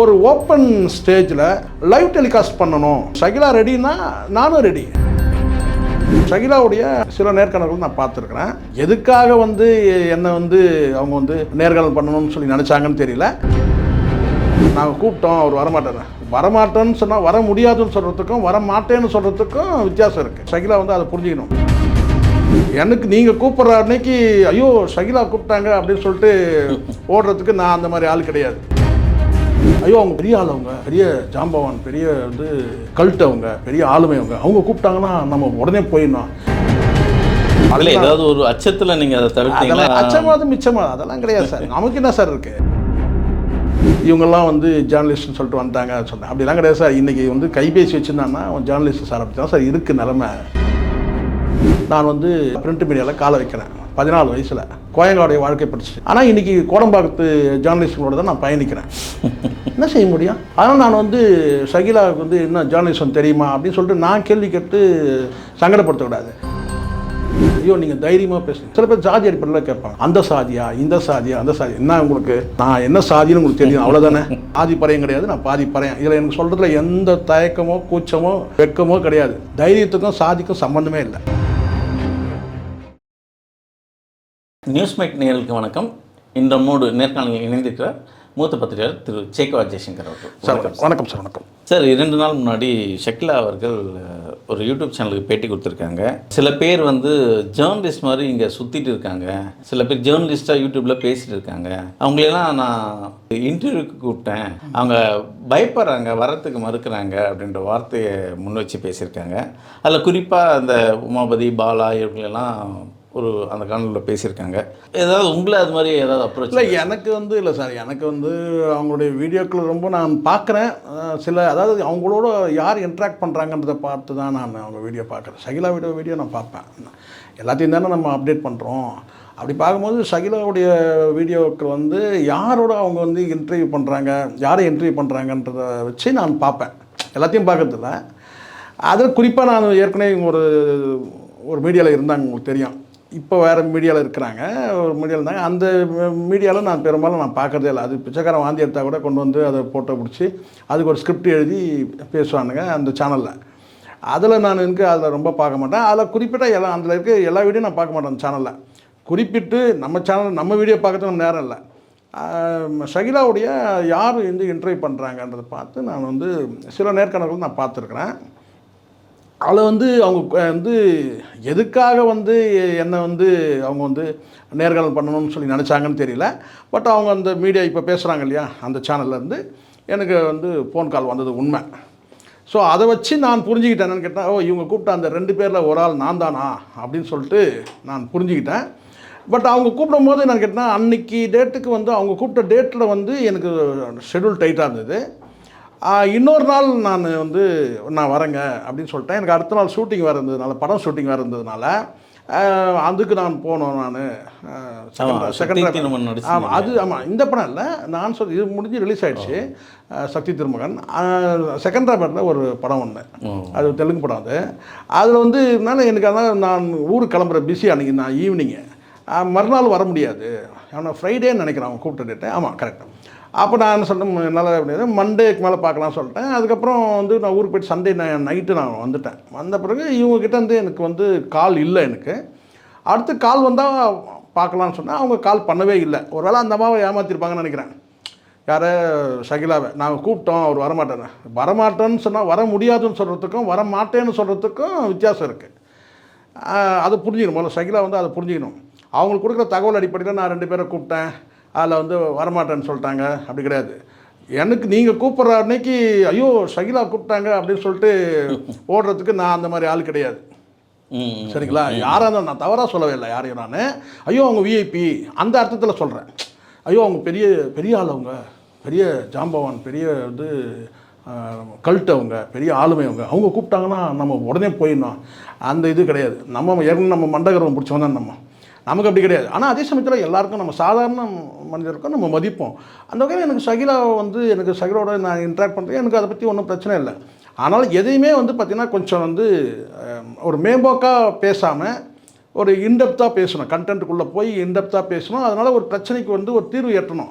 ஒரு ஓப்பன் ஸ்டேஜில் live telecast பண்ணணும். ஷகிலா ரெடின்னா நானும் ரெடி ஷகிலாவுடைய சில நேர்காணல்கள் நான் பார்த்துருக்குறேன். எதுக்காக வந்து என்னை வந்து அவங்க வந்து நேர்காணல் பண்ணணும்னு சொல்லி நினச்சாங்கன்னு தெரியல. நாங்கள் கூப்பிட்டோம் அவர் வரமாட்டேன் வரமாட்டேன்னு சொன்னால் வர முடியாதுன்னு சொல்கிறதுக்கும் வர மாட்டேன்னு சொல்கிறதுக்கும் வித்தியாசம் இருக்குது ஷகிலா வந்து அதை புரிஞ்சுக்கணும். எனக்கு நீங்கள் கூப்பிட்ற அன்னைக்கு ஐயோ ஷகிலா கூப்பிட்டாங்க அப்படின்னு சொல்லிட்டு ஓடுறதுக்கு நான் அந்த மாதிரி ஆள் கிடையாது. ஐயோ அவங்க பெரிய ஆள் அவங்க பெரிய ஜாம்பவான் பெரிய வந்து கல்ட் அவங்க பெரிய ஆளுமை அவங்க அவங்க கூப்பிட்டாங்கன்னா நம்ம உடனே போயிடணும். அதில் ஏதாவது ஒரு அச்சத்தில் நீங்கள் அதை தவிர்த்தீங்களா அச்சமாவது மிச்சமா? அதெல்லாம் கிடையாது சார். நமக்கு என்ன சார் இருக்கு? இவங்கெல்லாம் வந்து ஜேர்னலிஸ்ட்னு சொல்லிட்டு வந்தாங்க. சொன்னேன் அப்படிலாம் கிடையாது சார். இன்னைக்கு வந்து கைபேசி வச்சுருந்தாங்கன்னா ஜேர்னலிஸ்ட் சார் அப்படி தான் சார் இருக்கு நிலமை. நான் வந்து பிரிண்ட் மீடியாவில் காலை வைக்கிறேன் பதினாலு வயசில். கோயங்காவுடைய வாழ்க்கை படிச்சு ஆனால் இன்னைக்கு கோடம்பாக்கத்து ஜேர்னலிஸ்டுகளோட தான் நான் பயணிக்கிறேன். என்ன செய்ய முடியும்? அதனால் நான் வந்து ஷகிலாவுக்கு வந்து என்ன ஜேர்னலிசம் தெரியுமா அப்படின்னு சொல்லிட்டு நான் கேள்வி கேட்டு சங்கடப்படுத்தக்கூடாது. ஐயோ நீங்கள் தைரியமாக பேசுங்க. சில பேர் ஜாதி அடிப்படையில் கேட்பாங்க. அந்த சாதியா இந்த சாதியா அந்த சாதி என்ன உங்களுக்கு? நான் என்ன சாதின்னு உங்களுக்கு தெரியும். அவ்வளோதானே ஆதி பறையும் கிடையாது நான் பாதி பறையன். இதில் எனக்கு சொல்கிறதுல எந்த தயக்கமோ கூச்சமோ வெக்கமோ கிடையாது. தைரியத்துக்கும் சாதிக்கும் சம்மந்தமே இல்லை. நியூஸ் மேக் நேயர்களுக்கு வணக்கம். இந்த மூடு நேர்காணலில் இணைந்திருக்கிறார் மூத்த பத்திரிகையாளர் திரு சேகவா ஜெய்சங்கர் அவர்கள். சார் வணக்கம். சார் வணக்கம். சார் இரண்டு நாள் முன்னாடி ஷக்கிலா அவர்கள் ஒரு யூடியூப் சேனலுக்கு பேட்டி கொடுத்துருக்காங்க. சில பேர் வந்து ஜேர்னலிஸ்ட் மாதிரி இங்கே சுற்றிட்டு இருக்காங்க. சில பேர் ஜேர்னலிஸ்ட்டாக யூடியூப்பில் பேசிட்டு இருக்காங்க. அவங்களெல்லாம் நான் இன்டர்வியூக்கு கூப்பிட்டேன். அவங்க பயப்படுறாங்க வரத்துக்கு மறுக்கிறாங்க அப்படின்ற வார்த்தையை முன் வச்சு பேசியிருக்காங்க. அதில் குறிப்பாக அந்த உமாபதி பாலா இவங்களெல்லாம் ஒரு அந்த காணொலியில் பேசியிருக்காங்க. ஏதாவது உங்களை அது மாதிரி ஏதாவது அப்ரோச் இல்லை எனக்கு வந்து இல்லை சார் எனக்கு வந்து அவங்களுடைய வீடியோக்கள் ரொம்ப நான் பார்க்குறேன். சில அதாவது அவங்களோட யார் இன்ட்ராக்ட் பண்ணுறாங்கன்றதை பார்த்து தான் நான் அவங்க வீடியோ பார்க்குறேன். சகிலா வீடியோ வீடியோ நான் பார்ப்பேன். எல்லாத்தையும் தானே நம்ம அப்டேட் பண்ணுறோம் அப்படி பார்க்கும்போது ஷகிலாவுடைய வீடியோக்கள் வந்து யாரோட அவங்க வந்து இன்டர்வியூ பண்ணுறாங்க யாரை இன்டர்வியூ பண்ணுறாங்கன்றதை வச்சு நான் பார்ப்பேன். எல்லாத்தையும் பார்க்கறதில்ல. அதில் குறிப்பாக நான் ஏற்கனவே ஒரு ஒரு மீடியாவில் இருந்தாங்க உங்களுக்கு தெரியும். இப்போ வேறு மீடியாவில் இருக்கிறாங்க ஒரு மீடியாவில் இருந்தாங்க. அந்த மீடியாவில் நான் பெரும்பாலும் நான் பார்க்கறதே இல்லை. அது பிச்சைக்காரன் வாந்தி எடுத்தால் கூட கொண்டு வந்து அதை ஃபோட்டோ பிடிச்சி அதுக்கு ஒரு ஸ்கிரிப்ட் எழுதி பேசுவானுங்க அந்த சேனலில் அதில் நான் எனக்கு அதில் ரொம்ப பார்க்க மாட்டேன். அதில் குறிப்பிட்ட எல்லா அதில் இருக்க எல்லா வீடியோ நான் பார்க்க மாட்டேன் அந்த சேனலில் குறிப்பிட்டு நம்ம சேனல் நம்ம வீடியோ பார்க்கறதுக்கு நேரம் இல்லை. ஷகிலாவுடைய யார் வந்து இன்டர்வியூ பண்ணுறாங்கன்றதை பார்த்து நான் வந்து சில நேர்காணல்கள் நான் பார்த்துருக்குறேன். அதில் வந்து அவங்க வந்து எதுக்காக வந்து என்னை வந்து அவங்க வந்து நேர்காணல் பண்ணணும்னு சொல்லி நினச்சாங்கன்னு தெரியல. பட் அவங்க அந்த மீடியா இப்போ பேசுகிறாங்க இல்லையா அந்த சேனல்லேருந்து எனக்கு வந்து ஃபோன் கால் வந்தது உண்மை. ஸோ அதை வச்சு நான் புரிஞ்சுக்கிட்டேன்னு கேட்டேன் ஓ இவங்க கூப்பிட்ட அந்த ரெண்டு பேரில் ஒரு ஆள் நான் தானா? அப்படின்னு சொல்லிட்டு நான் புரிஞ்சுக்கிட்டேன். பட் அவங்க கூப்பிடும் போது நான் கேட்டேன் அன்னைக்கு டேட்டுக்கு வந்து அவங்க கூப்பிட்ட டேட்டில் வந்து எனக்கு ஷெட்யூல் டைட்டாக இருந்தது. இன்னொரு நாள் நான் வந்து நான் வரேங்க அப்படின்னு சொல்லிட்டேன். எனக்கு அடுத்த நாள் ஷூட்டிங் வேறு இருந்ததுனால படம் ஷூட்டிங் வேறு இருந்ததுனால அதுக்கு நான் போனோம் நான். நடிச்சிருந்தீங்க. ஆமாம் அது ஆமாம் இந்த படம் இல்லை. நான் சொல் இது முடிஞ்சு ரிலீஸ் ஆயிடுச்சு. ஆஹ் சக்தி திருமகன். செகண்டராபாத்தில் ஒரு படம் ஒன்று அது தெலுங்கு படம் அது. அதில் வந்து என்னால் எனக்கு அதான் நான் ஊருக்கு கிளம்புற பிஸி அன்றைக்கி நான் ஈவினிங்கு மறுநாள் வர முடியாது. ஆனால் ஃப்ரைடேன்னு நினைக்கிறேன் அவங்க கூப்பிட்ட ஆமாம் கரெக்ட் அப்போ நான் சொன்னேன் என்னால் முடியாது மண்டேக்கு மேலே பார்க்கலாம் சொல்லிட்டேன். அதுக்கப்புறம் வந்து நான் ஊருக்கு போயிட்டு சண்டே நைட்டு நான் வந்துட்டேன். வந்த பிறகு இவங்ககிட்ட வந்து எனக்கு வந்து கால் இல்லை எனக்கு. அடுத்து கால் வந்தால் பார்க்கலான்னு சொன்னால் அவங்க கால் பண்ணவே இல்லை. ஒருவேளை அந்த அம்மாவை ஏமாற்றிருப்பாங்கன்னு நினைக்கிறேன். யாரை? ஷகிலாவை நாங்கள் கூப்பிட்டோம் அவர் வரமாட்டேன்னு வரமாட்டேன்னு சொன்னால் வர முடியாதுன்னு சொல்கிறதுக்கும் வர மாட்டேன்னு சொல்கிறதுக்கும் வித்தியாசம் இருக்குது அதை புரிஞ்சுக்கணும். முதல்ல ஷகிலா வந்து அதை புரிஞ்சுக்கணும். அவங்களுக்கு கொடுக்குற தகவல் அடிப்படையில் நான் ரெண்டு பேரை கூப்பிட்டேன். அதில் வந்து வரமாட்டேன்னு சொல்லிட்டாங்க. அப்படி கிடையாது. எனக்கு நீங்கள் கூப்பிட்ற அன்னைக்கு ஐயோ ஷகிலா கூப்பிட்டாங்க அப்படின்னு சொல்லிட்டு ஓடுறதுக்கு நான் அந்த மாதிரி ஆள் கிடையாது. சரிங்களா? யாராக இருந்தாலும் நான் தவறாக சொல்லவே இல்லை யாரையும் நான். ஐயோ அவங்க விஐபி அந்த அர்த்தத்தில் சொல்கிறேன் ஐயோ அவங்க பெரிய பெரிய ஆள் அவங்க. பெரிய ஜாம்பவான் பெரிய வந்து கல்ட் அவங்க பெரிய ஆளுமை அவங்க. அவங்க கூப்பிட்டாங்கன்னா நம்ம உடனே போயிடணும். அந்த இது கிடையாது. நம்ம ஏற்கனவே நம்ம மண்டகரம் பிடிச்சவங்க தான் நம்ம. நமக்கு அப்படி கிடையாது. ஆனால் அதே சமயத்தில் எல்லாருக்கும் நம்ம சாதாரண மனிதருக்கும் நம்ம மதிப்போம். அந்த வகையில் எனக்கு சகிலா வந்து எனக்கு சகிலோட நான் இன்ட்ராக்ட் பண்ணுறேன் எனக்கு அதை பற்றி ஒன்றும் பிரச்சனை இல்லை. ஆனால் எதையுமே வந்து பார்த்திங்கன்னா கொஞ்சம் வந்து ஒரு மேம்போக்காக பேசாமல் ஒரு இன்டெப்த்தாக பேசணும். கண்டென்ட்டுக்குள்ளே போய் இன்டெப்த்தாக பேசணும். அதனால் ஒரு பிரச்சனைக்கு வந்து ஒரு தீர்வு எட்டணும்.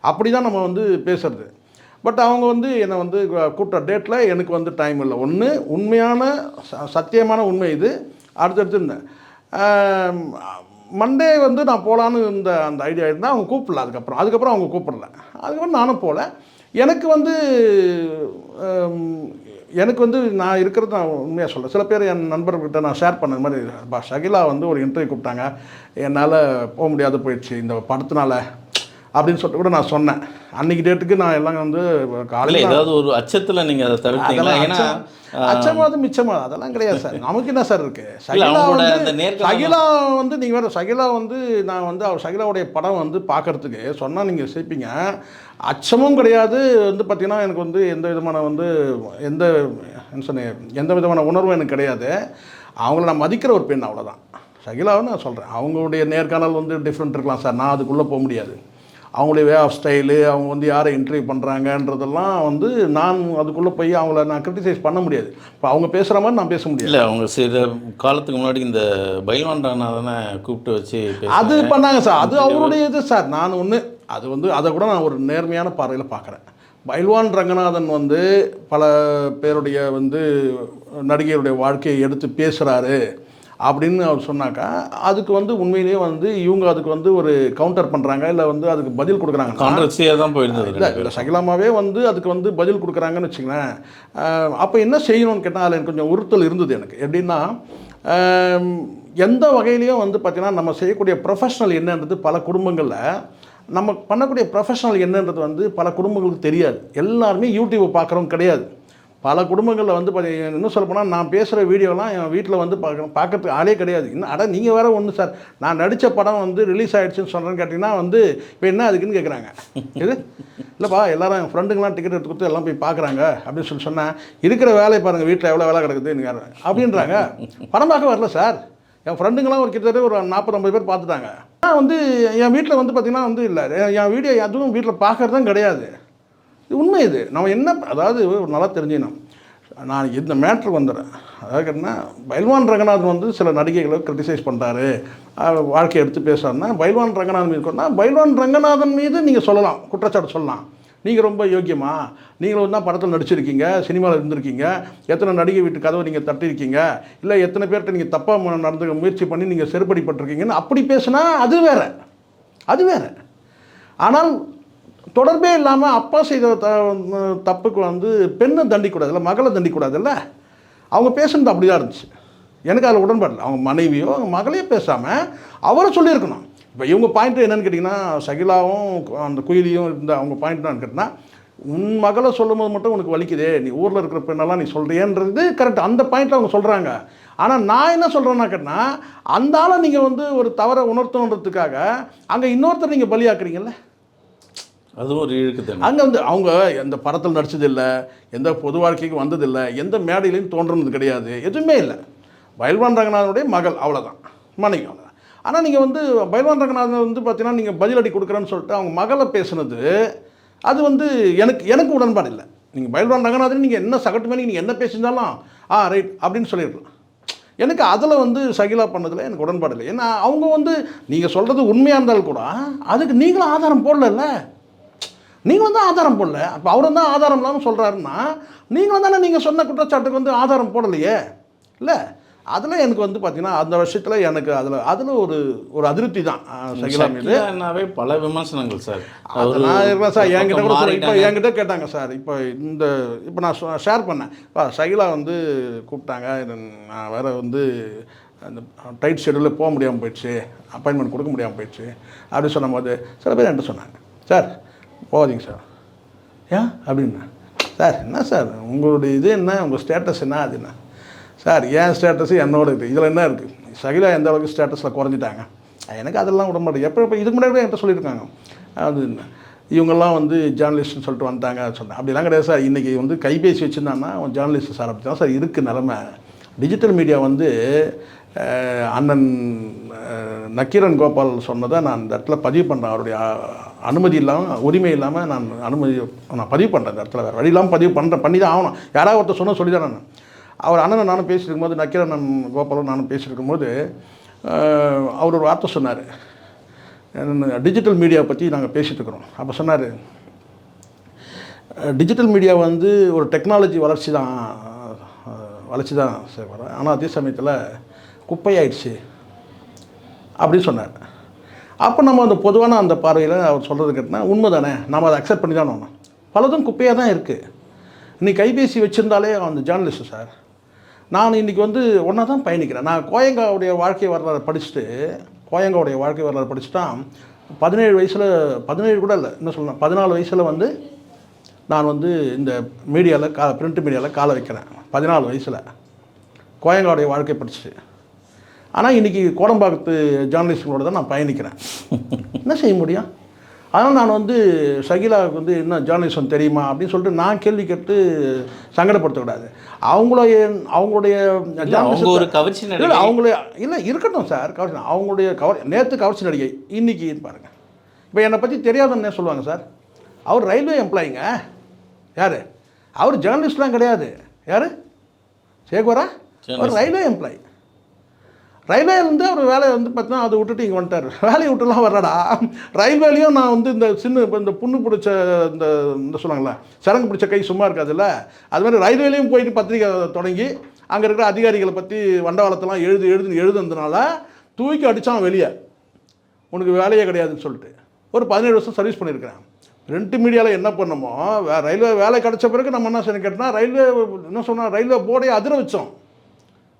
அப்படி தான் நம்ம வந்து பேசுறது. பட் அவங்க வந்து என்னை வந்து கூப்பிட்ட டேட்டில் எனக்கு வந்து டைம் இல்லை. ஒன்று உண்மையான ச- சத்தியமான உண்மை இது. அடுத்தடுத்து இருந்தேன் மண்டே வந்து நான் போகலான்னு இந்த அந்த ஐடியா இருந்தால் அவங்க கூப்பிடல அதுக்கப்புறம். அதுக்கப்புறம் அவங்க கூப்பிடல. அதுக்கப்புறம் நானும் போகல எனக்கு வந்து எனக்கு வந்து நான் இருக்கிறது நான் உண்மையாக சொல்ல சில பேர் என் நண்பர்கிட்ட நான் ஷேர் பண்ண மாதிரி பா ஷகிலா வந்து ஒரு இன்டர்வியூ கூப்பிட்டாங்க. என்னால் போக முடியாது போயிடுச்சு. இந்த படத்தினால அப்படின்னு சொல்லிட்டு கூட நான் சொன்னேன். அன்னைக்கு டேட்டுக்கு நான் எல்லாம் வந்து காலையில் ஏதாவது ஒரு அச்சத்தில் நீங்கள் அதை தவிர்த்தீங்களா ஏன்னா அச்சம்- அச்சமாவது மிச்சமாவது அதெல்லாம் கிடையாது சார். நமக்கு என்ன சார் இருக்கு? இல்ல, சகிலா வந்து சகிலா வந்து நீங்க வேற சகிலா வந்து நான் வந்து அவர் சகிலாவுடைய படம் வந்து பார்க்கறதுக்கு சொன்னா நீங்க சிரிப்பீங்க. அச்சமும் கிடையாது. வந்து பார்த்தீங்கன்னா எனக்கு வந்து எந்த விதமான வந்து எந்த என்ன சொன்னேன் எந்த விதமான உணர்வும் எனக்கு கிடையாது. அவங்கள நான் மதிக்கிற ஒரு பெண் அவ்வளோதான் சகிலாவை நான் சொல்கிறேன் அவங்களுடைய நேர்காணல் வந்து டிஃப்ரெண்ட் இருக்கலாம் சார். நான் அதுக்குள்ளே போக முடியாது. அவங்களுடைய வே ஆஃப் ஸ்டைலு அவங்க வந்து யாரை இன்டர்வியூ பண்ணுறாங்கன்றதெல்லாம் வந்து நான் அதுக்குள்ளே போய் அவங்கள நான் கிரிட்டிசைஸ் பண்ண முடியாது. இப்போ அவங்க பேசுகிற மாதிரி நான் பேச முடியாது. இல்லை அவங்க சில காலத்துக்கு முன்னாடி இந்த பைல்வான் ராணா தானே கூப்பிட்டு வச்சு அது. பண்ணாங்க சார். அது அவருடைய இது சார். நான் ஒன்று அது வந்து அதை கூட நான் ஒரு நேர்மையான பார்வையில் பார்க்குறேன். பைல்வான் ரங்கநாதன் வந்து பல பேருடைய வந்து நடிகையுடைய வாழ்க்கையை எடுத்து பேசுகிறாரு அப்படின்னு அவர் சொன்னாக்கா அதுக்கு வந்து உண்மையிலேயே வந்து இவங்க அதுக்கு வந்து ஒரு கவுண்டர் பண்ணுறாங்க இல்லை வந்து அதுக்கு பதில் கொடுக்குறாங்க. கான்ட்ரவர்சியாக தான் போயிருந்தது இல்லை சகிலாமாவே வந்து அதுக்கு வந்து பதில் கொடுக்குறாங்கன்னு வச்சுங்களேன் அப்போ என்ன செய்யணும்னு கேட்டால் அதில் எனக்கு கொஞ்சம் உறுத்தல் இருந்தது எனக்கு. எப்படின்னா எந்த வகையிலையும் வந்து பார்த்திங்கன்னா நம்ம செய்யக்கூடிய ப்ரொஃபஷனல் என்னன்றது பல குடும்பங்களில் நம்ம பண்ணக்கூடிய ப்ரொஃபஷனல் என்னன்றது வந்து பல குடும்பங்களுக்கு தெரியாது. எல்லாருமே யூடியூப் பார்க்குறவங்க கிடையாது. பல குடும்பங்களில் வந்து பார்த்தீங்க இன்னும் சொல்லப்போனால் நான் பேசுகிற வீடியோலாம் என் வீட்டில் வந்து பார்க்க பார்க்கறதுக்கு ஆளே கிடையாது. இன்னும் அட நீங்கள் வேறு ஒன்று சார். நான் நடித்த படம் வந்து ரிலீஸ் ஆகிடுச்சுன்னு சொல்கிறேன்னு கேட்டிங்கன்னா வந்து இப்போ என்ன அதுக்குன்னு கேட்குறாங்க இது இல்லைப்பா எல்லாரும் என் ஃப்ரெண்டுங்களாம் டிக்கெட் எடுத்து கொடுத்து எல்லாம் போய் பார்க்குறாங்க அப்படின்னு சொல்லி சொன்னேன் இருக்கிற வேலையை பாருங்கள் வீட்டில் எவ்வளோ வேலை கிடக்குது நீங்கள் அப்படின்றாங்க. படம் பார்க்க வரல சார். என் ஃப்ரெண்டுங்களாம் ஒரு கிட்டத்தட்ட ஒரு நாற்பது ஐம்பது பேர் பார்த்துட்டாங்க. நான் வந்து என் வீட்டில் வந்து பார்த்திங்கன்னா வந்து இல்லை. என் வீடியோ எதுவும் வீட்டில் பார்க்குறதும் கிடையாது. இது உண்மை இது. நம்ம என்ன அதாவது நல்லா தெரிஞ்சுக்கணும். நான் இந்த மேட்ரு வந்துடுறேன் அதாவது கேட்டிங்கன்னா பைல்வான் ரங்கநாதன் வந்து சில நடிகைகளை கிரிட்டிசைஸ் பண்ணுறாரு வாழ்க்கையை எடுத்து பேசுறாருன்னா பைல்வான் ரங்கநாதன் மீது கொண்டா பைல்வான் ரங்கநாதன் மீது நீங்கள் சொல்லலாம். குற்றச்சாட்டு சொல்லலாம். நீங்கள் ரொம்ப யோக்கியமா? நீங்களும் தான் படத்தில் நடிச்சிருக்கீங்க சினிமாவில் இருந்திருக்கீங்க எத்தனை நடிகை வீட்டு கதவை நீங்கள் தட்டியிருக்கீங்க இல்லை எத்தனை பேர்கிட்ட நீங்கள் தப்பாக நடந்து முயற்சி பண்ணி நீங்கள் செருப்படிப்பட்டிருக்கீங்கன்னு அப்படி பேசுனா அது வேற. அது வேற. ஆனால் தொடர்பே இல்லாமல் அப்பா செய்த த தப்புக்கு வந்து பெண்ணை தண்டிக்கூடாது இல்லை மகளை தண்டிக்கூடாதுல்ல? அவங்க பேசுனது அப்படி தான் இருந்துச்சு. எனக்கு அதில் உடன்பாடு அவங்க மனைவியோ அவங்க மகளையோ பேசாமல் அவரை சொல்லியிருக்கணும். இப்போ இவங்க பாயிண்ட் என்னென்னு கேட்டிங்கன்னா சகிலாவும் அந்த குயிலியும் இருந்த அவங்க பாயிண்ட் என்னன்னு கேட்டிங்கன்னா உன் மகளை சொல்லும்போது மட்டும் உனக்கு வலிக்குதே. நீ ஊரில் இருக்கிற பெண்ணெல்லாம் நீ சொல்கிறியன்றது கரெக்ட் அந்த பாயிண்ட்டில் அவங்க சொல்கிறாங்க ஆனால் நான் என்ன சொல்கிறேன்னா கேட்டால் அந்த ஆளை நீங்கள் வந்து ஒரு தவறை உணர்த்தணுன்றதுக்காக அங்கே இன்னொருத்தர் நீங்கள் பலியாக்குறீங்கல்ல? அதுவும் ஒரு இழுக்கு அங்கே வந்து அவங்க எந்த படத்தில் நடிச்சதில்லை எந்த பொது வாழ்க்கைக்கு வந்ததில்லை எந்த மேடையிலையும் தோன்றுனது கிடையாது எதுவுமே இல்லை. வயல்வான் ரங்கநாதனுடைய மகள் அவ்வளோதான் மனைவி ஆனால் நீங்கள் வந்து பயல்வான் ரங்கநாதன் வந்து பார்த்தீங்கன்னா நீங்கள் பதிலடி கொடுக்குறேன்னு சொல்லிட்டு அவங்க மகளை பேசுனது அது வந்து எனக்கு எனக்கு உடன்பாடு இல்லை. நீங்கள் பைல்வான் ரங்கநாதன் நீங்கள் என்ன சகட்டு மேலே நீங்கள் என்ன பேசியிருந்தாலும் ஆ ரைட் அப்படின்னு சொல்லிடலாம் எனக்கு அதில் வந்து சகிலா பண்ணதில் எனக்கு உடன்பாடு இல்லை. ஏன்னா அவங்க வந்து நீங்கள் சொல்கிறது உண்மையாக இருந்தாலும் கூட அதுக்கு நீங்களும் ஆதாரம் போடலல்ல. நீங்களும் தான் ஆதாரம் போடல. அப்போ அவரும் தான் ஆதாரம் இல்லாமல் சொல்கிறாருன்னா நீங்களும் தானே நீங்கள் சொன்ன குற்றச்சாட்டுக்கு வந்து ஆதாரம் போடலையே? இல்லை. அதில் எனக்கு வந்து பார்த்தீங்கன்னா அந்த விஷயத்தில் எனக்கு அதில் அதில் ஒரு ஒரு அதிருப்தி தான் சகிலா மீது. ஷக்கிலானாவே பல விமர்சனங்கள் சார். அது நான் இருக்கிறேன் சார் என்கிட்ட கூட இப்போ. என்கிட்ட கேட்டாங்க சார். இப்போ இந்த இப்போ நான் ஷேர் பண்ணேன். இப்போ சகிலா வந்து கூப்பிட்டாங்க நான் வேறு வந்து அந்த டைட் ஷெடியூலில் போக முடியாமல் போயிடுச்சு அப்பாயின்மெண்ட் கொடுக்க முடியாமல் போயிடுச்சு அப்படி சொன்னபோது சில பேர் என்கிட்ட சொன்னாங்க. சார் போகாதீங்க சார். ஏன் அப்படின்னா. சார் என்ன சார்? உங்களுடைய இது என்ன? உங்கள் ஸ்டேட்டஸ் என்ன? அது என்ன? சார் ஏன் ஸ்டேட்டஸ் என்னோட இருக்குது இதில் என்ன இருக்குது சகிலா எந்த அளவுக்கு ஸ்டேட்டஸில் குறைஞ்சிட்டாங்க? எனக்கு அதெல்லாம் விட மாட்டேன் எப்போ இப்போ இதுக்கு முன்னாடி கூட என்கிட்ட சொல்லியிருக்காங்க. அது என்ன, இவங்கெல்லாம் வந்து ஜேர்னலிஸ்ட்னு சொல்லிட்டு வந்துட்டாங்க சொன்னேன் அப்படிலாம் கிடையாது சார். இன்றைக்கி வந்து கைபேசி வச்சுருந்தான்னா அவன் ஜேர்னலிஸ்ட் சார் அப்படி தான் சார் இருக்குது நிலமை. டிஜிட்டல் மீடியா வந்து அண்ணன் நக்கீரன் கோபால் சொன்னதை நான் இந்த இடத்துல பதிவு பண்ணுறேன் அவருடைய அனுமதி இல்லாமல் உரிமை இல்லாமல் நான் அனுமதி நான் பதிவு பண்ணுறேன் இந்த இடத்துல வேறு வழி இல்லாமல் பதிவு பண்ணுறேன் பண்ணி தான் ஆகணும். யாராவது ஒருத்தர் சொன்னால் சொல்லி தான் நான் அவர் அண்ணனை நானும் பேசிட்டு இருக்கும்போது நக்கீரன் கோபாலும் நானும் பேசியிருக்கும் போது அவர் ஒரு வார்த்தை சொன்னார். டிஜிட்டல் மீடியா பற்றி நாங்கள் பேசிகிட்டு இருக்கிறோம். அப்போ சொன்னார் டிஜிட்டல் மீடியா வந்து ஒரு டெக்னாலஜி வளர்ச்சி தான் வளர்ச்சி தான் சார். ஆனால் அதே சமயத்தில் குப்பையாயிடுச்சு. அப்படின்னு சொன்னார். அப்போ நம்ம அந்த பொதுவான அந்த பார்வையில் அவர் சொல்கிறது கேட்டால் உண்மை தானே நம்ம அதை அக்செப்ட் பண்ணி தான் பலதும் குப்பையாக தான் இருக்குது நீ கைபேசி வச்சுருந்தாலே அந்த ஜேர்னலிஸ்ட் சார் நான் இன்றைக்கி வந்து ஒன்றா தான் பயணிக்கிறேன். நான் கோயங்காவுடைய வாழ்க்கை வரலாறு படிச்சுட்டு கோயங்காவுடைய வாழ்க்கை வரலாறு படிச்சுட்டா பதினேழு வயசில் பதினேழு கூட இல்லை என்ன சொல்லணும் பதினாலு வயசில் வந்து நான் வந்து இந்த மீடியாவில் கா பிரிண்ட் மீடியாவில் காலை வைக்கிறேன். பதினாலு வயசில். கோயங்காவுடைய வாழ்க்கை படிச்சுட்டு. ஆனால் இன்றைக்கி கோடம்பாக்கத்து ஜேர்னலிஸ்டுகளோட தான் நான் பயணிக்கிறேன். என்ன செய்ய முடியும்? அதனால் நான் வந்து ஷகிலாவுக்கு வந்து என்ன ஜேர்னலிசம் தெரியுமா அப்படின்னு சொல்லிட்டு நான் கேள்வி கேட்டு சங்கடப்படுத்தக்கூடாது. அவங்களுடைய அவங்களுடைய அவங்க ஒரு கவர்ச்சி இல்லை அவங்களே இல்லை இருக்கட்டும் சார் கவர்ச்சி அவங்களுடைய கவர் நேற்று கவர்ச்சி நடிகை இன்னைக்கு பாருங்கள் இப்போ என்னை பற்றி தெரியாதுன்னு சொல்லுவாங்க சார். அவர் ரயில்வே எம்ப்ளாயிங்க. யார்? அவர் ஜேர்னலிஸ்ட்லாம் கிடையாது. யார்? சேகுவரா அவர் ரயில்வே எம்ப்ளாயி. ரயில்வே வந்து அவர் வேலையை வந்து பார்த்தீங்கன்னா அதை விட்டுட்டு இங்கே வந்துட்டார். வேலையை விட்டுலாம் வர்றடா. ரயில்வேலையும் நான் வந்து இந்த சின்ன இப்போ இந்த புண்ணு பிடிச்ச இந்த இந்த சொல்லுவாங்களே சரங்கு பிடிச்ச கை சும்மா இருக்காதுல்ல? அது மாதிரி ரயில்வேலையும் போயிட்டு பத்திரிக்கை தொடங்கி அங்கே இருக்கிற அதிகாரிகளை பற்றி வண்டவாளத்தெல்லாம் எழுது எழுது எழுதுனதுனால தூக்கி அடித்தான் வெளியே. உனக்கு வேலையே கிடையாதுன்னு சொல்லிட்டு. ஒரு பதினேழு வருஷம் சர்வீஸ் பண்ணியிருக்கிறேன். ரெண்டு மீடியாவில் என்ன பண்ணமோ வே- ரயில்வே வேலை கிடச்ச பிறகு நம்ம என்ன செய்யணும் கேட்டால் ரயில்வே என்ன சொன்னால் ரயில்வே போர்டே அதிர வச்சோம்.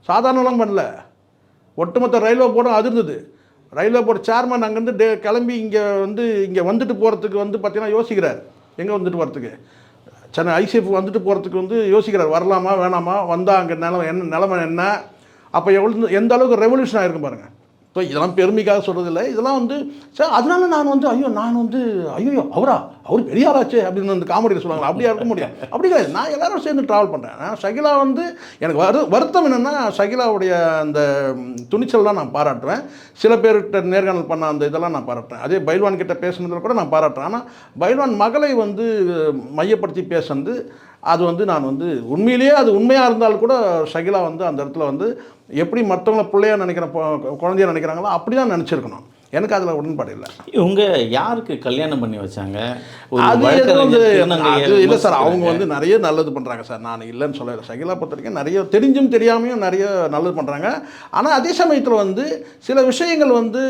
சாதாரணலாம் பண்ணல. ஒட்டுமொத்த ரயில்வே போர்டும் அதிர்ந்தது. ரயில்வே போர்டு சேர்மன் அங்கேருந்து டே கிளம்பி இங்கே வந்து இங்கே வந்துட்டு போகிறதுக்கு வந்து பார்த்தீங்கன்னா யோசிக்கிறார். எங்கே வந்துட்டு போகிறதுக்கு சென்னை ஐசிஎஃப் வந்துட்டு போகிறதுக்கு வந்து யோசிக்கிறார். வரலாமா வேணாமா? வந்தால் அங்கே நிலமை என்ன நிலமை என்ன? அப்போ எவ்வளோ எந்த அளவுக்கு ரெவல்யூஷன் ஆகிருக்கும் பாருங்கள் ஸோ இதெல்லாம் பெருமைக்காக சொல்கிறதில்ல இதெல்லாம் வந்து சார் அதனால நான் வந்து ஐயோ நான் வந்து ஐயோ அவரா? அவர் பெரியாராச்சே அப்படின்னு அந்த காமெடியில் சொல்லுவாங்க அப்படியா இருக்க முடியாது அப்படி கிடையாது. நான் எல்லாரும் சேர்ந்து ட்ராவல் பண்ணுறேன் நான் ஷகிலா வந்து எனக்கு வரு வருத்தம் என்னென்னா ஷகிலாவுடைய அந்த துணிச்சல்லாம் நான் பாராட்டுவேன். சில பேர்கிட்ட நேர்காணல் பண்ண அந்த இதெல்லாம் நான் பாராட்டுறேன் அதே பைல்வான் கிட்ட பேசுனதில் கூட நான் பாராட்டுறேன் ஆனால் பைல்வான் மகளை வந்து மையப்படுத்தி பேசுனது அது வந்து நான் வந்து உண்மையிலேயே அது உண்மையாக இருந்தால் கூட ஷகிலா வந்து அந்த இடத்துல வந்து எப்படி மற்றவங்கள பிள்ளையா நினைக்கிற குழந்தையா நினைக்கிறாங்களோ அப்படி தான் நினச்சிருக்கணும். எனக்கு அதில் உடன்பாடு இல்லை. இவங்க யாருக்கு கல்யாணம் பண்ணி வச்சாங்க? அது வந்து இல்லை சார் அவங்க. வந்து நிறைய நல்லது பண்ணுறாங்க சார். நான் இல்லைன்னு சொல்லல. சகிலா பொறுத்த வரைக்கும் நிறைய தெரிஞ்சும் தெரியாமையும் நிறைய நல்லது பண்ணுறாங்க ஆனால் அதே சமயத்தில் வந்து சில விஷயங்கள் வந்து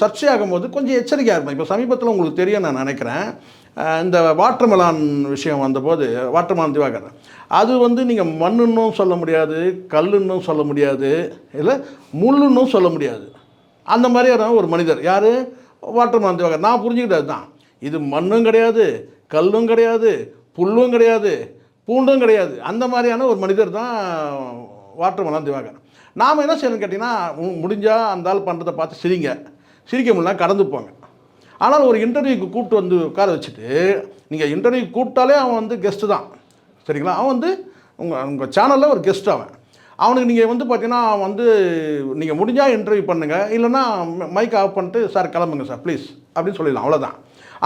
சர்ச்சையாகும் போது கொஞ்சம் எச்சரிக்கையாக இருக்கும் இப்போ சமீபத்தில் உங்களுக்கு தெரியும் நான் நினைக்கிறேன். இந்த வாட்டர்மெலான் விஷயம் வந்தபோது வாட்டர்மலான் திவாகர் அது வந்து நீங்கள் மண்ணுன்னும் சொல்ல முடியாது கல்லுன்னும் சொல்ல முடியாது இல்லை முள்ளுன்னும் சொல்ல முடியாது. அந்த மாதிரியான ஒரு மனிதர். யார்? வாட்டர்மலான் திவாகர். நான் புரிஞ்சுக்கிட்டது தான். இது மண்ணும் கிடையாது கல்லும் கிடையாது புல்லும் கிடையாது பூண்டும் கிடையாது. அந்த மாதிரியான ஒரு மனிதர் தான் வாட்டர்மலான் திவாகர். நாம் என்ன செய்யணும்னு கேட்டிங்கன்னா முடிஞ்சால் அந்த ஆள் பண்ணுறதை பார்த்து சிரிங்க. சிரிக்க முடியல கடந்து போங்க. ஆனால் ஒரு இன்டர்வியூக்கு கூப்பிட்டு வந்து உட்கார வச்சுட்டு நீங்கள் இன்டர்வியூ கூப்பிட்டாலே அவன் வந்து கெஸ்ட்டு தான். சரிங்களா? அவன் வந்து உங்கள் உங்கள் சேனலில் ஒரு கெஸ்ட் அவன். அவனுக்கு நீங்கள் வந்து பார்த்தீங்கன்னா அவன் வந்து நீங்கள் முடிஞ்சால் இன்டர்வியூ பண்ணுங்கள் இல்லைன்னா மைக் ஆஃப் பண்ணிட்டு சார் கிளம்புங்க சார் ப்ளீஸ் அப்படின்னு சொல்லிடலாம் அவ்வளோதான்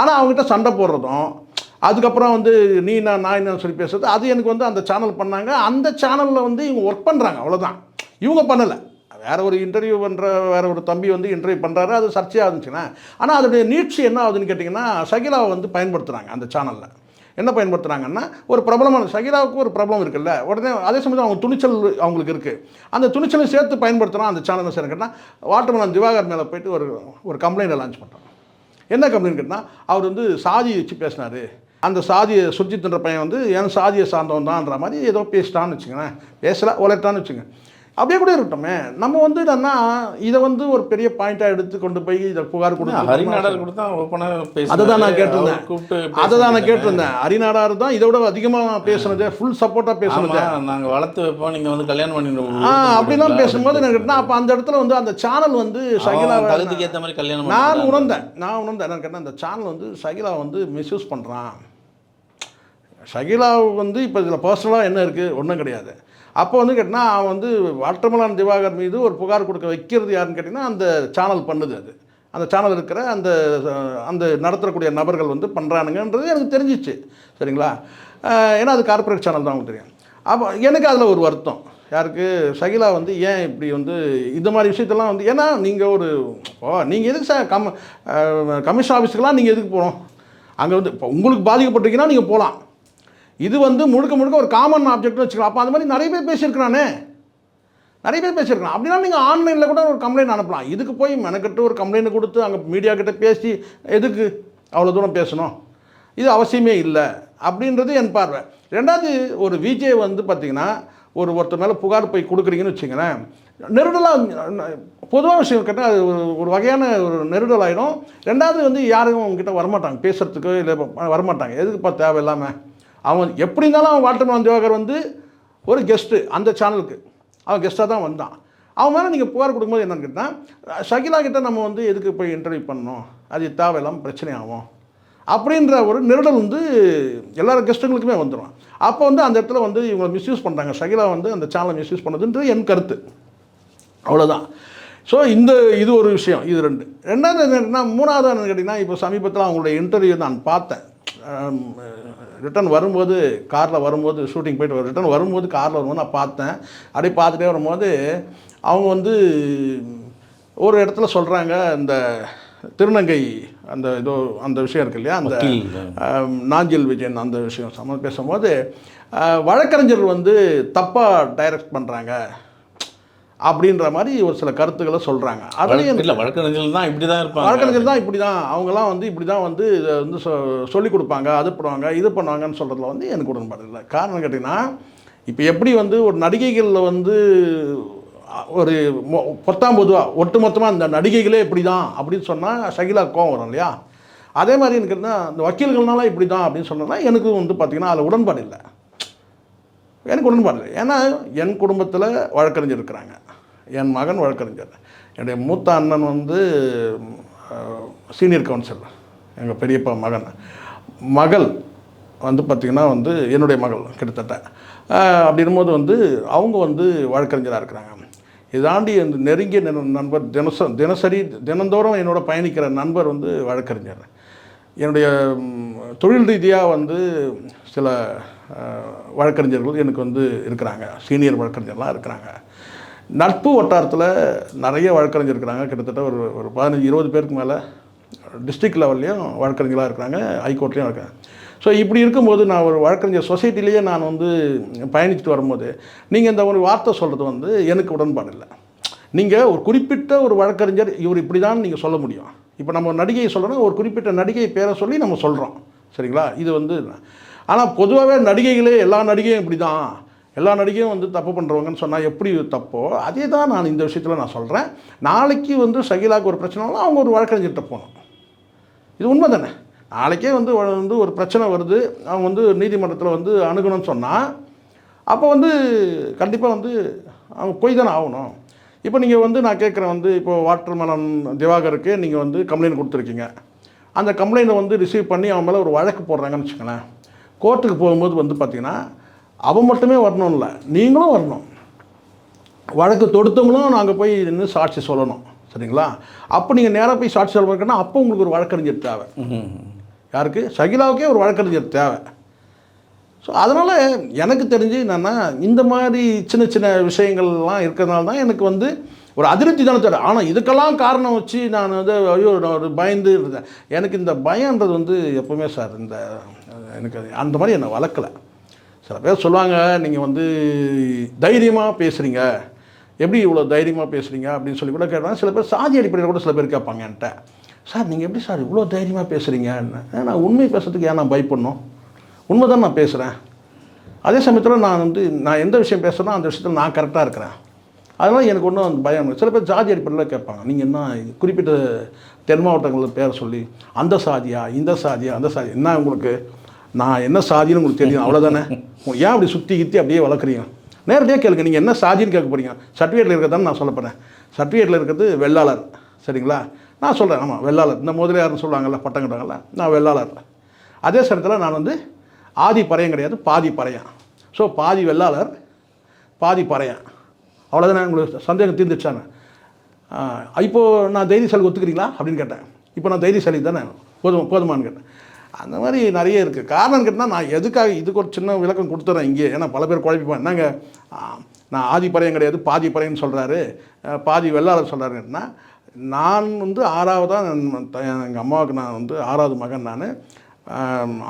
ஆனால் அவங்ககிட்ட சண்டை போடுறதும் அதுக்கப்புறம் வந்து நீ நான் நான் என்ன சொல்லி பேசுறது அது எனக்கு வந்து அந்த சேனல் பண்ணாங்க. அந்த சேனலில் வந்து இவங்க ஒர்க் பண்ணுறாங்க அவ்வளோதான் இவங்க பண்ணலை. வேற ஒரு இன்டர்வியூ பண்ணுற வேற ஒரு தம்பி வந்து இன்டர்வியூ பண்ணுறாரு அது சர்ச்சையாக இருந்துச்சுன்னா. ஆனால் அதனுடைய நீட்சி என்ன ஆகுதுன்னு கேட்டிங்கன்னா சகிலாவை வந்து பயன்படுத்துகிறாங்க அந்த சேனலில் என்ன பயன்படுத்துகிறாங்கன்னா ஒரு பிரபலமான சகிலாவுக்கு ஒரு பிரபலம் இருக்குல்ல. உடனே அதே சமயத்தில் அவங்க துணிச்சல் அவங்களுக்கு இருக்குது அந்த துணிச்சலை சேர்த்து பயன்படுத்துகிறோம் அந்த சேனல் சார் கேட்டால் வாட்டர்மலன் திவாகர் மேலே போயிட்டு ஒரு ஒரு கம்ப்ளைண்ட்டை லான்ச் பண்ணுறாங்க என்ன கம்ப்ளைண்ட் கேட்டால் அவர் வந்து சாதியை வச்சு பேசினார். அந்த சாதியை சுர்ஜித்ன்ற பையன் வந்து என் சாதியை சார்ந்தவன் தான்ன்ற மாதிரி ஏதோ பேசிட்டான்னு வச்சுங்களேன் பேசல உழைட்டான்னு வச்சுக்கோங்க. அப்படியே கூட இருக்கட்டுமே. நம்ம வந்து என்னன்னா இதை வந்து ஒரு பெரிய பாயிண்டாக எடுத்து கொண்டு போய் இதை புகார் கொடுத்து ஹரிநாடர் கூட தான் ஓப்பனாக பேசி அதை தான் நான் கேட்டிருந்தேன். கூப்பிட்டு அதை தான் நான் கேட்டிருந்தேன். ஹரிநாடார் தான் இதை விட அதிகமாக பேசுனது ஃபுல் சப்போர்ட்டாக பேசுனது ஆமா நாங்க வளர்த்து வைப்போம் நீங்க வந்து கல்யாணம் பண்ணிட்டு ஆ அப்படிலாம் பேசும்போது எனக்கு கேட்டால் அப்போ அந்த இடத்துல வந்து அந்த சேனல் வந்து அவன் தகுதிக்கு ஏத்த மாதிரி கல்யாணம் நான். உணர்ந்தேன். நான் உணர்ந்தேன். என்னன்னு கேட்டால் அந்த சேனல் வந்து ஷகிலா வந்து மிஸ்யூஸ் பண்ணுறான் ஷகிலா வந்து இப்போ இதில் பர்சனலாக என்ன இருக்குது ஒன்றும் கிடையாது. அப்போ வந்து கேட்டிங்கன்னா அவன் வந்து வட்டமலான் திவாகர் மீது ஒரு புகார் கொடுக்க வைக்கிறது யாருன்னு கேட்டிங்கன்னா அந்த சேனல் பண்ணுது அது. அந்த சேனல் இருக்கிற அந்த அந்த நடத்தக்கூடிய நபர்கள் வந்து பண்ணுறானுங்கன்றது எனக்கு தெரிஞ்சிச்சு. சரிங்களா? ஏன்னா அது கார்ப்பரேட் சேனல் தான் உங்களுக்கு தெரியும். அப்போ எனக்கு அதில் ஒரு வருத்தம். யாருக்கு? சகிலா வந்து ஏன் இப்படி வந்து இந்த மாதிரி விஷயத்தெல்லாம் வந்து ஏன்னா நீங்கள் ஒரு ஓ நீங்கள் எதுக்கு சார் கம் கமிஷன் ஆஃபீஸுக்கெல்லாம் நீங்கள் எதுக்கு போகணும்? அங்கே வந்து இப்போ உங்களுக்கு பாதிக்கப்பட்டிருக்கீங்கன்னா நீங்கள் போகலாம். இது வந்து முழுக்க முழுக்க ஒரு காமன் ஆப்ஜெக்ட்னு வச்சுக்கலாம். அப்போ அந்த மாதிரி நிறைய பேர் பேசியிருக்கிறானே. நிறைய பேர் பேசியிருக்கலாம் அப்படின்னா நீங்கள் ஆன்லைனில் கூட ஒரு கம்ப்ளைண்ட் அனுப்பலாம். இதுக்கு போய் மெனக்கட்டு ஒரு கம்ப்ளைண்ட் கொடுத்து அங்கே மீடியா கிட்ட பேசி எதுக்கு அவ்வளோ தூரம் பேசணும்? இது அவசியமே இல்லை. அப்படின்றது என் பார்வை. ரெண்டாவது ஒரு விஜய் வந்து பார்த்திங்கன்னா ஒரு ஒருத்தர் மேலே புகார் போய் கொடுக்குறீங்கன்னு வச்சுங்களேன் நெருடலாக பொதுவாக விஷயம் கேட்டால் அது ஒரு ஒரு வகையான ஒரு நெருடல் ஆகிடும் ரெண்டாவது வந்து யாரும் உங்ககிட்ட வரமாட்டாங்க. பேசுகிறதுக்கு இல்லை வரமாட்டாங்க. எதுக்குப்பா தேவையில்லாமல் அவன் எப்படி இருந்தாலும் அவன் வாட்டர்மேன் திவாகர் வந்து ஒரு கெஸ்ட்டு அந்த சேனலுக்கு அவன் கெஸ்ட்டாக தான் வந்தான். அவன் மேலே நீங்கள் புகார் கொடுக்கும்போது என்னென்னு கேட்டால் ஷகிலா கிட்ட நம்ம வந்து எதுக்கு போய் இன்டர்வியூ பண்ணணும்? அது தேவையில்லாமல் பிரச்சனை ஆகும். அப்படின்ற ஒரு நெருடல் வந்து எல்லா கெஸ்ட்டுங்களுக்குமே வந்துடும் அப்போ வந்து அந்த இடத்துல வந்து இவங்க மிஸ்யூஸ் பண்ணுறாங்க ஷகிலா வந்து அந்த சேனலை மிஸ்யூஸ் பண்ணதுன்றது என் கருத்து. அவ்வளோதான் ஸோ இந்த இது ஒரு விஷயம். இது ரெண்டு. ரெண்டாவது என்னன்னா மூணாவது என்னன்னு கேட்டிங்கன்னா இப்போ சமீபத்தில் அவங்களுடைய இன்டர்வியூ நான் பார்த்தேன். ரிட்டன் வரும்போது காரில் வரும்போது ஷூட்டிங் போயிட்டு ரிட்டன் வரும்போது காரில் வரும்போது நான் பார்த்தேன். அப்படியே பார்த்துட்டே வரும்போது அவங்க வந்து ஒரு இடத்துல சொல்கிறாங்க இந்த திருநங்கை அந்த இதோ அந்த விஷயம் இருக்கு இல்லையா? அந்த நாஞ்சில் விஜயன் அந்த விஷயம் சம்மந்தம் பேசும்போது வழக்கறிஞர் வந்து தப்பாக டைரக்ட் பண்ணுறாங்க அப்படின்ற மாதிரி ஒரு சில கருத்துக்களை சொல்கிறாங்க அதுலேயும் இல்லை வழக்கறிஞர்கள் தான் இப்படி தான் இருப்பாங்க. வழக்கறிஞர் தான் இப்படி தான் அவங்கெல்லாம் வந்து இப்படி தான் வந்து இதை வந்து சொ சொல்லிக் கொடுப்பாங்க அது பண்ணுவாங்க இது பண்ணுவாங்கன்னு சொல்கிறதுல வந்து எனக்கு உடன்பாடு இல்லை. காரணம் கேட்டிங்கன்னா இப்போ எப்படி வந்து ஒரு நடிகைகளில் வந்து ஒரு மொ- பொத்தாம் பொதுவாக ஒட்டுமொத்தமாக இந்த நடிகைகளே இப்படி தான் அப்படின்னு சொன்னால் ஷகிலா கோவம் வரும் இல்லையா? அதே மாதிரி எனக்கு என்ன இந்த வக்கீல்கள்னால இப்படி தான் அப்படின்னு சொன்னோன்னா எனக்கு வந்து பார்த்திங்கன்னா அதில் உடன்பாடு இல்லை. எனக்கு உடன்பாடு இல்லை. ஏன்னா என் குடும்பத்தில் வழக்கறிஞர் இருக்கிறாங்க. என் மகன் வழக்கறிஞர். என்னுடைய மூத்த அண்ணன் வந்து சீனியர் கவுன்சில் எங்கள் பெரியப்பா மகன். மகள் வந்து பார்த்திங்கன்னா வந்து என்னுடைய மகள் கிட்டத்தட்ட. அஹ், அப்படின்னும்போது வந்து அவங்க வந்து வழக்கறிஞராக இருக்கிறாங்க. இதாண்டி அந்த நெருங்கிய நண்பர் தினசம் தினசரி தினந்தோறும் என்னோட பயணிக்கிற நண்பர் வந்து வழக்கறிஞர். என்னுடைய தொழில் ரீதியாக வந்து சில வழக்கறிஞர்கள் எனக்கு வந்து இருக்கிறாங்க. சீனியர் வழக்கறிஞர்லாம் இருக்கிறாங்க. நட்பு வட்டாரத்தில் நிறைய வழக்கறிஞர் இருக்கிறாங்க. கிட்டத்தட்ட ஒரு ஒரு பதினஞ்சு இருபது பேருக்கு மேலே டிஸ்ட்ரிக்ட் லெவல்லையும் வழக்கறிஞர்களாக இருக்கிறாங்க. ஹைகோர்ட்லேயும் இருக்காங்க. ஸோ இப்படி இருக்கும்போது நான் ஒரு வழக்கறிஞர் சொசைட்டிலேயே நான் வந்து பயணிச்சுட்டு வரும்போது நீங்கள் இந்த ஒரு வார்த்தை சொல்கிறது வந்து எனக்கு உடன்பாடு இல்லை. நீங்கள் ஒரு குறிப்பிட்ட ஒரு வழக்கறிஞர் இவர் இப்படி தான் நீங்கள் சொல்ல முடியும். இப்போ நம்ம நடிகையை சொல்கிறோன்னா ஒரு குறிப்பிட்ட நடிகை பேரை சொல்லி நம்ம சொல்கிறோம் சரிங்களா? இது வந்து ஆனால் பொதுவாகவே நடிகைகளே எல்லா நடிகையும் இப்படி தான் எல்லா நடிகையும் வந்து தப்பு பண்ணுறவங்கன்னு சொன்னால் எப்படி தப்போ அதே தான் நான் இந்த விஷயத்தில் நான் சொல்கிறேன் நாளைக்கு வந்து ஷகிலாக்கு ஒரு பிரச்சனைனா அவங்க ஒரு வழக்கறிஞர்கிட்ட போகணும். இது உண்மை தானே? நாளைக்கே வந்து வந்து ஒரு பிரச்சனை வருது அவங்க வந்து நீதிமன்றத்தில் வந்து அணுகணும்னு சொன்னால் அப்போ வந்து கண்டிப்பாக வந்து அவங்க போய் தானே ஆகணும். இப்போ நீங்கள் வந்து நான் கேட்குறேன் வந்து இப்போ வாட்டர் மலன் திவாகருக்கு நீங்கள் வந்து கம்ப்ளைண்ட் கொடுத்துருக்கீங்க. அந்த கம்ப்ளைண்ட்டை வந்து ரிசீவ் பண்ணி அவன் மேலே ஒரு வழக்கு போடுறாங்கன்னு வச்சுக்கோங்களேன். கோர்ட்டுக்கு போகும்போது வந்து பார்த்திங்கன்னா அவன் மட்டுமே வரணும்ல நீங்களும் வரணும். வழக்கு தொடுத்தவங்களும் நாங்கள் போய் நின்று சாட்சி சொல்லணும். சரிங்களா? அப்போ நீங்கள் நேராக போய் சாட்சி சொல்லணும்னா அப்போ உங்களுக்கு ஒரு வழக்கறிஞர் தேவை. யாருக்கு? சகிலாவுக்கே ஒரு வழக்கறிஞர் தேவை. ஸோ அதனால் எனக்கு தெரிஞ்சு என்னென்னா இந்த மாதிரி சின்ன சின்ன விஷயங்கள்லாம் இருக்கிறதுனால தான் எனக்கு வந்து ஒரு அதிருப்தி தானே தர ஆனால் இதுக்கெல்லாம் காரணம் வச்சு நான் வந்து ஐயோ நான் ஒரு பயந்து இருந்தேன். எனக்கு இந்த பயன்றது வந்து எப்போவுமே சார் இந்த எனக்கு அந்த மாதிரி என்னை வளர்க்கலை. சில பேர் சொல்லுவாங்க நீங்கள் வந்து தைரியமாக பேசுகிறீங்க எப்படி இவ்வளோ தைரியமாக பேசுகிறீங்க அப்படின்னு சொல்லி கூட கேட்டாங்க சில பேர் சாதி அடிப்படையில் கூட சில பேர் கேட்பாங்க என்கிட்ட. சார் நீங்கள் எப்படி சார் இவ்வளோ தைரியமாக பேசுகிறீங்க நான் உண்மை பேசுறதுக்கு ஏன் நான் பயப்படணும்? உண்மை தான் நான் பேசுகிறேன் அதே சமயத்தில் நான் வந்து நான் எந்த விஷயம் பேசுகிறேனோ அந்த விஷயத்தில் நான் கரெக்டாக இருக்கிறேன். அதனால் எனக்கு ஒன்றும் அந்த பயம் இல்லை. சில பேர் ஜாதி அடிப்படையில் கேட்பாங்க. நீங்கள் என்ன குறிப்பிட்ட தென் மாவட்டங்களில் பேரை சொல்லி அந்த சாதியா இந்த சாதியா அந்த சாதி என்ன உங்களுக்கு? நான் என்ன சாதின்னு உங்களுக்கு தெரியும் அவ்வளோதானே ஏன் அப்படி சுற்றி கித்தி அப்படியே வளர்க்குறீங்க? நேரடியாக கேளுங்க நீங்கள் என்ன சாதின்னு கேட்க போறீங்க? சர்டிஃபிகேட்டில் இருக்கிறதான்னு நான் சொல்ல போகிறேன் சர்டிஃபிகேட்டில் இருக்கிறது வெள்ளாளர் சரிங்களா? நான் சொல்கிறேன் ஆமாம் வெள்ளாளர். இந்த முதலியார்னு சொல்லுவாங்கல்ல பட்டம் கட்டுவாங்கல்ல நான் வெள்ளாளர். அதே சமயத்தில் நான் வந்து ஆதி பறையம் கிடையாது பாதி பறையன். ஸோ பாதி வெள்ளாளர் பாதி பறையன். அவ்வளோதான் உங்களுக்கு சந்தேகம் தீர்ந்துச்சாங்க இப்போது நான் தைரியசாலி ஒத்துக்கிறீங்களா? அப்படின்னு கேட்டேன். இப்போ நான் தைரியசாலி தானே? போதும் போதுமான்னு கேட்டேன். அந்த மாதிரி நிறைய இருக்குது காரணம் கேட்டால் நான் எதுக்காக இதுக்கு ஒரு சின்ன விளக்கம் கொடுத்துறேன் இங்கே? ஏன்னா பல பேர் குழப்பிப்பாங்க. என்னங்க? நான் ஆதி பறையன் கிடையாது பாதி பறையன்னு சொல்கிறாரு பாதி வெள்ளாளர் சொல்கிறாருன்னா நான் வந்து ஆறாவதாக எங்கள் அம்மாவுக்கு நான் வந்து ஆறாவது மகன் நான்.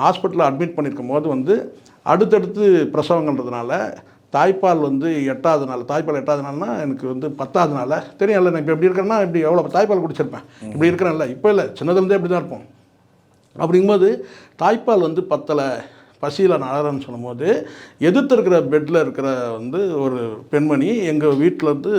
ஹாஸ்பிட்டலில் அட்மிட் பண்ணியிருக்கும் போது வந்து அடுத்தடுத்து பிரசவங்கன்றதுனால தாய்ப்பால் வந்து எட்டாவது நாள் தாய்ப்பால் எட்டாவது நாள்னா எனக்கு வந்து பத்தாவது நாள் தெரியும்ல நான் இப்போ எப்படி இருக்கிறேன்னா இப்படி எவ்வளோ தாய்ப்பால் குடிச்சிருப்பேன். இப்படி இருக்கிறேன்ல இப்போ இல்லை சின்னதுலேருந்தே இப்படி தான் இருப்போம். அப்படிங்கும்போது தாய்ப்பால் வந்து பத்தலை பசியில் நான் சொல்லும்போது எதிர்த்து இருக்கிற பெட்டில் இருக்கிற வந்து ஒரு பெண்மணி எங்கள் வீட்டிலேருந்து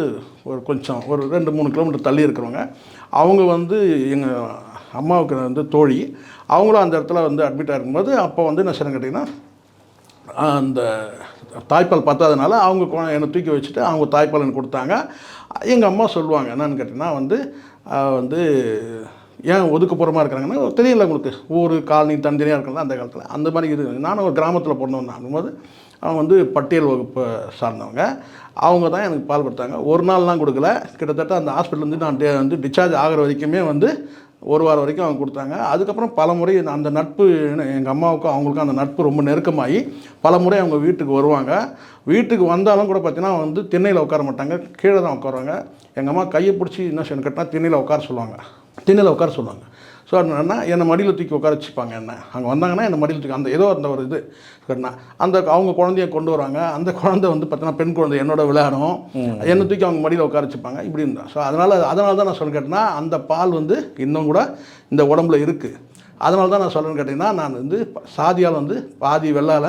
ஒரு கொஞ்சம் ஒரு ரெண்டு மூணு கிலோமீட்டர் தள்ளி இருக்கிறவங்க அவங்க வந்து எங்கள் அம்மாவுக்கு வந்து தோழி அவங்களும் அந்த இடத்துல வந்து அட்மிட் ஆகிருக்கும்போது அப்போ வந்து என்ன செய்யணும் கேட்டிங்கன்னா அந்த தாய்ப்பால் பத்தாதனால அவங்க என்னை தூக்கி வச்சுட்டு அவங்க தாய்ப்பால் எனக்கு கொடுத்தாங்க. எங்கள் அம்மா சொல்லுவாங்க என்னன்னு கேட்டிங்கன்னா வந்து வந்து ஏன் ஒதுக்குப்புறமா இருக்கிறாங்கன்னா தெரியல உங்களுக்கு. ஊர் காலனி தனித்தனியாக இருக்கலாம் அந்த காலத்தில். அந்த மாதிரி இது. நானும் ஒரு கிராமத்தில் பிறந்தவன் போது அவங்க வந்து பட்டியல் வகுப்பை சார்ந்தவங்க. அவங்க தான் எனக்கு பால் கொடுத்தாங்க ஒரு நாள்லாம் கொடுக்கல. கிட்டத்தட்ட அந்த ஹாஸ்பிட்டலேருந்து நான் டே- வந்து டிஸ்சார்ஜ் ஆகிற வரைக்குமே வந்து ஒரு வாரம் வரைக்கும் அவங்க கொடுத்தாங்க. அதுக்கப்புறம் பல முறை அந்த நட்பு எங்கள் அம்மாவுக்கும் அவங்களுக்கும் அந்த நட்பு ரொம்ப நெருக்கமாகி பல முறை அவங்க வீட்டுக்கு வருவாங்க. வீட்டுக்கு வந்தாலும் கூட பார்த்தீங்கன்னா வந்து திண்ணையில் உட்கார மாட்டாங்க. கீழே தான் உட்காருவாங்க. எங்கள் அம்மா கையை பிடிச்சி என்ன செய்யணும் கேட்டால் திண்ணையில் உட்கார சொல்லுவாங்க. திண்ணையில் உட்கார சொல்லுவாங்க. ஸோ என்னன்னா என்னை மடியில் தூக்கி உட்கார வச்சுப்பாங்க என்ன. அங்கே வந்தாங்கன்னா என்னை மடியில் தூக்கி அந்த ஏதோ அந்த ஒரு இது. கேட்டா அந்த அவங்க குழந்தைய கொண்டு வராங்க. அந்த குழந்தை வந்து பார்த்தீங்கன்னா பெண் குழந்தை என்னோட விளையாடும். என்னை தூக்கி அவங்க மடியில் உட்கார வச்சுப்பாங்க. இப்படி இருந்தா. ஸோ அதனால் அதனால தான் நான் சொல்ல கேட்டேன்னா அந்த பால் வந்து இன்னும் கூட இந்த உடம்புல இருக்குது அதனால தான் நான் சொல்கிறேன்னு கேட்டிங்கன்னா நான் வந்து சாதியால் வந்து பாதி வெள்ளால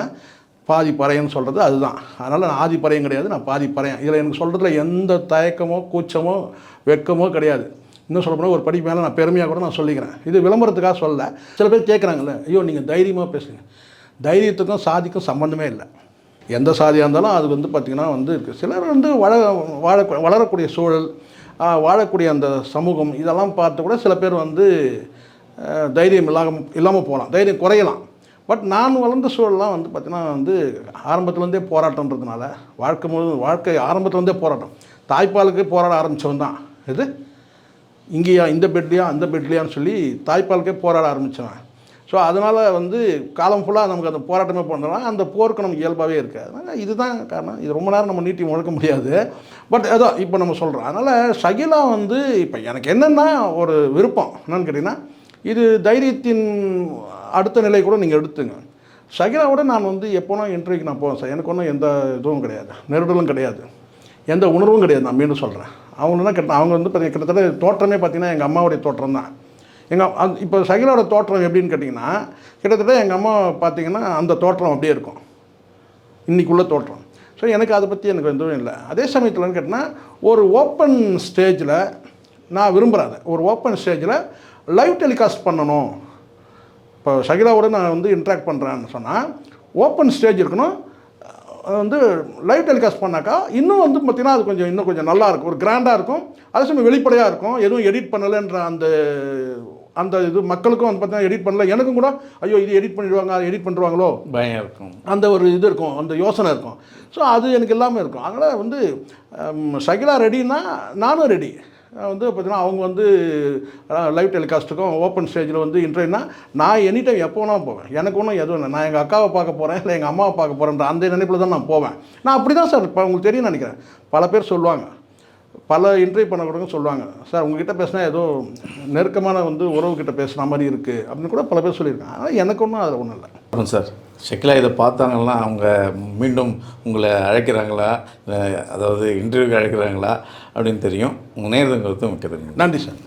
பாதி பறையன்னு சொல்கிறது அதுதான். அதனால் நான் ஆதி பறையன் கிடையாது நான் பாதி பறையன். இதில் எனக்கு சொல்கிறதுல எந்த தயக்கமோ கூச்சமோ வெட்கமோ கிடையாது. இன்னும் சொல்ல போனால் ஒரு படி மேலே நான் பெருமையாக கூட நான் சொல்லிக்கிறேன். இது விளம்பரத்துக்காக சொல்ல சில பேர் கேட்குறாங்கல்ல ஐயோ நீங்கள் தைரியமாக பேசுங்க. தைரியத்துக்கும் சாதிக்கும் சம்மந்தமே இல்லை. எந்த சாதியாக இருந்தாலும் அது வந்து பார்த்திங்கன்னா வந்து இருக்குது சிலர் வந்து வள வாழ வளரக்கூடிய சூழல் வாழக்கூடிய அந்த சமூகம் இதெல்லாம் பார்த்து கூட சில பேர் வந்து தைரியம் இல்லாமல் இல்லாமல் போகலாம். தைரியம் குறையலாம். பட் நான் வளர்ந்த சூழல்லாம் வந்து பார்த்திங்கன்னா வந்து ஆரம்பத்துலேருந்தே போராட்டம்ன்றதுனால வாழ்க்கை முழு வாழ்க்கை ஆரம்பத்துலேருந்தே போராட்டம். தாய்ப்பாலுக்கு போராட ஆரம்பித்தவன் தான். இது இங்கேயா இந்த பெட்லையா அந்த பெட்லையான்னு சொல்லி தாய்ப்பாலுக்கே போராட ஆரம்பித்தவன் ஸோ அதனால் வந்து காலம் ஃபுல்லாக நமக்கு அந்த போராட்டமே பண்ணுறோம் அந்த போருக்கு நமக்கு இயல்பாகவே இருக்குது அதனால் இதுதான் காரணம். இது ரொம்ப நேரம் நம்ம நீட்டி முழக்க முடியாது. பட் ஏதோ இப்போ நம்ம சொல்கிறோம் அதனால் ஷகிலா வந்து இப்போ எனக்கு என்னென்னா ஒரு விருப்பம். என்னென்னு கேட்டிங்கன்னா இது தைரியத்தின் அடுத்த நிலை கூட நீங்கள் எடுத்துங்க. ஷகிலாவோட நான் வந்து எப்போனா இன்டர்வியூக்கு நான் போவேன் சார். எனக்கு ஒன்றும் எந்த இதுவும் கிடையாது. நெருடலும் கிடையாது. எந்த உணர்வும் கிடையாது. நான் மீண்டும் சொல்கிறேன் அவங்க என்ன கேட்டால் அவங்க வந்து பார்த்தீங்க கிட்டத்தட்ட தோற்றமே பார்த்தீங்கன்னா எங்கள் அம்மாவுடைய தோற்றம் தான் எங்கள் அது இப்போ சகிலோட தோற்றம் எப்படின்னு கேட்டிங்கன்னா கிட்டத்தட்ட எங்கள் அம்மா பார்த்திங்கன்னா அந்த தோற்றம் அப்படியே இருக்கும். இன்றைக்குள்ள தோற்றம். ஸோ எனக்கு அதை பற்றி எனக்கு எதுவும் இல்லை. அதே சமயத்தில்னு கேட்டிங்கன்னா ஒரு ஓப்பன் ஸ்டேஜில் நான் விரும்புகிறேன் ஒரு ஓப்பன் ஸ்டேஜில் லைவ் டெலிகாஸ்ட் பண்ணணும். இப்போ சகிலாவோடு நான் வந்து இன்ட்ராக்ட் பண்ணுறேன்னு சொன்னால் ஓப்பன் ஸ்டேஜ் இருக்கணும் வந்து லைவ் டெலிகாஸ்ட் பண்ணாக்கா இன்னும் வந்து பார்த்திங்கன்னா அது கொஞ்சம் இன்னும் கொஞ்சம் நல்லா இருக்கும். ஒரு கிராண்டாக இருக்கும். அதே சமயம் வெளிப்படையாக இருக்கும். எதுவும் எடிட் பண்ணலைன்ற அந்த அந்த இது மக்களுக்கும் வந்து பார்த்தீங்கன்னா எடிட் பண்ணல. எனக்கும் கூட ஐயோ இது எடிட் பண்ணிடுவாங்க அது எடிட் பண்ணிடுவாங்களோ பயம் இருக்கும். அந்த ஒரு இது இருக்கும். அந்த யோசனை இருக்கும். ஸோ அது எனக்கு எல்லாமே இருக்கும். அதனால் வந்து ஷகிலா ரெடின்னா நானும் ரெடி வந்து பார்த்தீங்கன்னா அவங்க வந்து லைவ் டெலிகாஸ்ட்டுக்கும் ஓப்பன் ஸ்டேஜில் வந்து இன்டர்வியூனா நான் எனி டைம் எப்போ வேணாலும் போவேன். எனக்கு ஒன்றும் எதுவும் இல்லை. நான் எங்கள் அக்காவை பார்க்க போகிறேன் இல்லை எங்கள் அம்மாவை பார்க்க போகிறேன்ற அந்த நினைப்பில் தான் நான் போவேன். நான் அப்படி தான் சார் இப்போ உங்களுக்கு தெரியும் நினைக்கிறேன். பல பேர் சொல்லுவாங்க. பல இன்டர்வியூ பண்ணக்கூடாதுன்னு சொல்லுவாங்க. சார் உங்ககிட்ட பேசினா ஏதோ நெருக்கமான வந்து உறவுகிட்ட பேசுகிற மாதிரி இருக்குது அப்படின்னு கூட பல பேர் சொல்லியிருக்காங்க. ஆனால் எனக்கு ஒன்றும் அதில் ஒன்றும் இல்லை. சார் ஷெக்கிலா இதை பார்த்தாங்கன்னா அவங்க மீண்டும் உங்களை அழைக்கிறாங்களா? அதாவது இன்டர்வியூக்கு அழைக்கிறாங்களா? அப்படின்னு தெரியும். உங்கள் நேரத்துக்கு மிக்க தெரியும் நன்றி சார்.